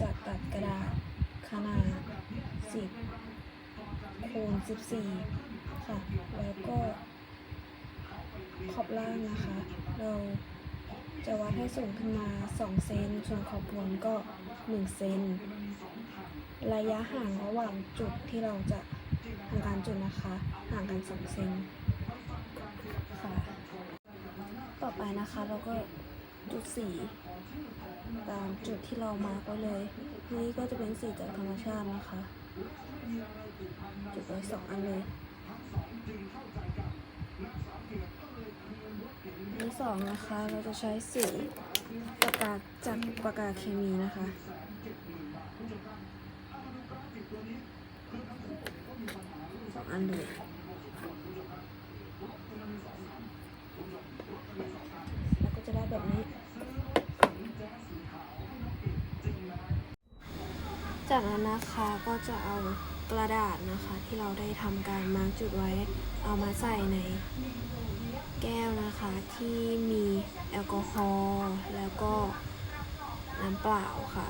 จะตัดกระดาษขนาด 10คูณ14 ค่ะ แล้วก็ขอบล่างนะคะ เราจะวัดให้สูงขึ้นมา 2 เซน ส่วนขอบบนก็ 1 เซน ระยะห่างระหว่างจุดที่เราจะทำการจุดนะคะ ห่างกัน 2 เซนค่ะ ต่อไปนะคะเราก็จุดสี ตามจุดที่เรามาร์กไว้เลย นี่ก็จะเป็นสีจากธรรมชาตินะคะ จุดไว้สองอันเลยอันที่สองนะคะ เราจะใช้สีปากกาจากปากกาเคมีนะคะสองอันเลยแล้วก็จะได้แบบนี้ จากนั้นนะคะก็จะเอากระดาษนะคะที่เราได้ทำการมาร์กจุดไว้ เอามาใส่ในแก้วนะคะที่มีแอลกอฮอล์แล้วก็น้ำเปล่าค่ะ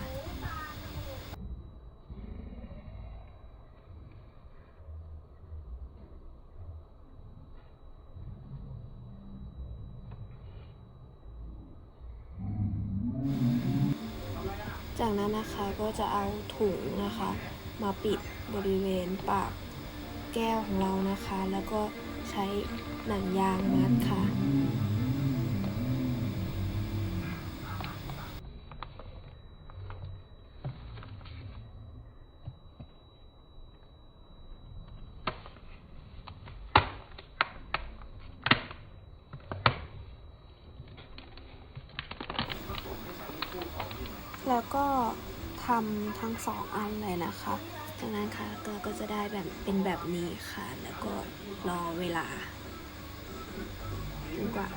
จากนั้นนะคะก็จะเอาถุงนะคะ มาปิดบริเวณปากแก้วของเรานะคะ แล้วก็ใช้หนังยางมัดค่ะ แล้วก็ทำทั้งสองอันเลยนะคะจากนั้นค่ะก็ก็จะได้แบบเป็นแบบนี้ค่ะ แล้วก็รอเวลาจนกว่า